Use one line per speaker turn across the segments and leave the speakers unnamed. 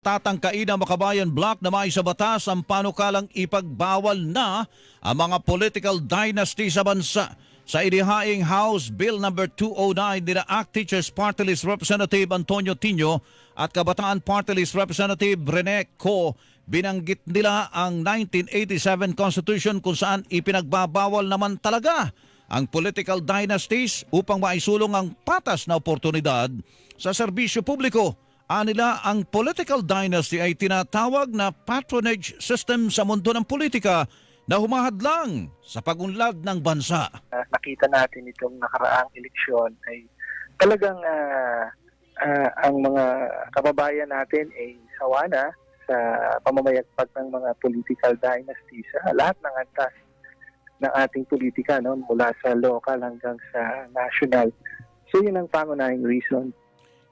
tatangkain ng Makabayan Block na may sa batas ang panukalang ipagbawal na ang mga political dynasty sa bansa. Sa inihaing House Bill No. 209 nila ACT Teachers Party List Representative Antonio Tino at Kabataan Party List Representative Rene Co, binanggit nila ang 1987 Constitution kung saan ipinagbabawal naman talaga ang political dynasties upang maisulong ang patas na oportunidad sa serbisyo publiko. Anila ang political dynasty ay tinatawag na patronage system sa mundo ng politika na humahadlang sa pagunlad ng bansa.
uh, nakita natin itong nakaraang eleksyon ay talagang ah, ah, ang mga kababayan natin ay sawa na sa pamamayagpag ng mga political dynasty sa lahat ng antas ng ating politika no mula sa local hanggang sa national. So yun ang pangunahing reason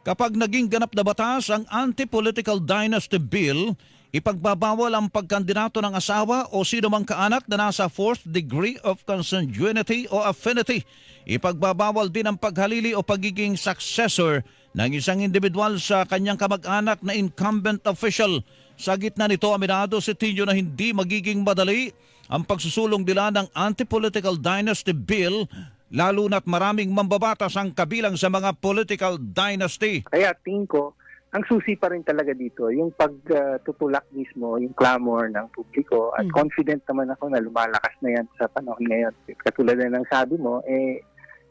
Kapag naging ganap na batas ang Anti-Political Dynasty Bill, ipagbabawal ang pagkandidato ng asawa o sino mang kaanak na nasa fourth degree of consanguinity o affinity. Ipagbabawal din ang paghalili o pagiging successor ng isang individual sa kanyang kamag-anak na incumbent official. Sa gitna nito, aminado si Tino na hindi magiging madali ang pagsusulong nila ng Anti-Political Dynasty Bill lalo na't maraming mambabatas ang kabilang sa mga political dynasty.
Kaya tingin ko, ang susi pa rin talaga dito, yung pagtutulak mismo, yung clamor ng publiko at
Mm.
confident naman ako na lumalakas na yan sa panahon ngayon. Katulad na ng sabi mo, eh,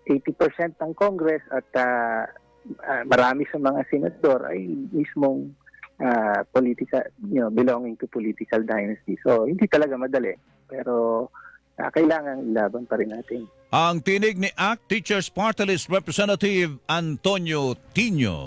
80% ng Congress at ah, ah, marami sa mga senador ay mismong ah, politika, you know, belonging to political dynasty. So, hindi talaga madali. Pero ah, kailangan ilaban pa rin natin.
Ang tinig ni ACT Teachers Party Representative Antonio Tino.